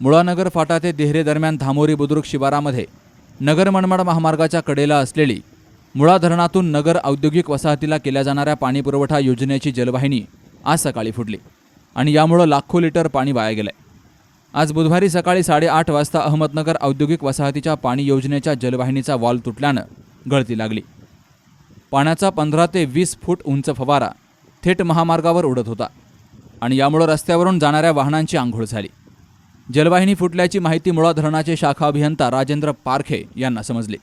मुळानगर फाटा ते देहरे दरम्यान धामोरी बुद्रुक शिवारामध्ये नगर मनमाड महामार्गाच्या कडेला असलेली मुळा धरणातून नगर औद्योगिक वसाहतीला केल्या जाणाऱ्या पाणीपुरवठा योजनेची जलवाहिनी आज सकाळी फुटली आणि यामुळं लाखो लिटर पाणी वाया गेलंय. आज बुधवारी सकाळी साडेआठ वाजता अहमदनगर औद्योगिक वसाहतीच्या पाणी योजनेच्या जलवाहिनीचा वॉल तुटल्यानं गळती लागली. पाण्याचा पंधरा ते वीस फूट उंच फवारा थेट महामार्गावर उडत होता आणि यामुळं रस्त्यावरून जाणाऱ्या वाहनांची आंघोळ झाली. जलवाहिनी फुटल्याची माहिती मुळा धरणाचे शाखा अभियंता राजेंद्र पारखे यांना समजली.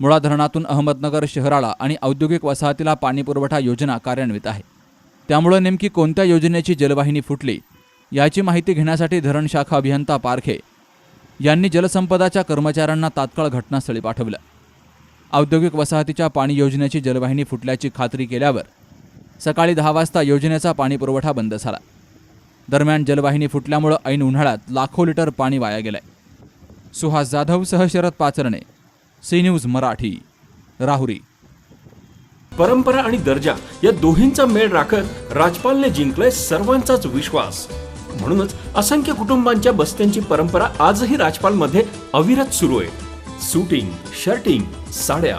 मुळा धरणातून अहमदनगर शहराला आणि औद्योगिक वसाहतीला पाणीपुरवठा योजना कार्यान्वित आहे. त्यामुळे नेमकी कोणत्या योजनेची जलवाहिनी फुटली याची माहिती घेण्यासाठी धरण शाखा अभियंता पारखे यांनी जलसंपदाच्या कर्मचाऱ्यांना तात्काळ घटनास्थळी पाठवलं. औद्योगिक वसाहतीच्या पाणी योजनेची जलवाहिनी फुटल्याची खात्री केल्यावर सकाळी दहा वाजता योजनेचा पाणीपुरवठा बंद झाला. दरम्यान जलवाहिनी फुटल्यामुळं ऐन उन्हाळ्यात लाखो लिटर पाणी वाया गेलंय. सुहास जाधवसह शरद पाचरणे सी न्यूज मराठी राहुरी. परंपरा आणि दर्जा या दोन्हींचा मेळ राखत राजपालने जिंकलाय सर्वांचाच विश्वास. म्हणूनच असंख्य कुटुंबांच्या बस्त्यांची परंपरा आजही राजपालमध्ये अविरत सुरू आहे. सुटिंग शर्टिंग साड्या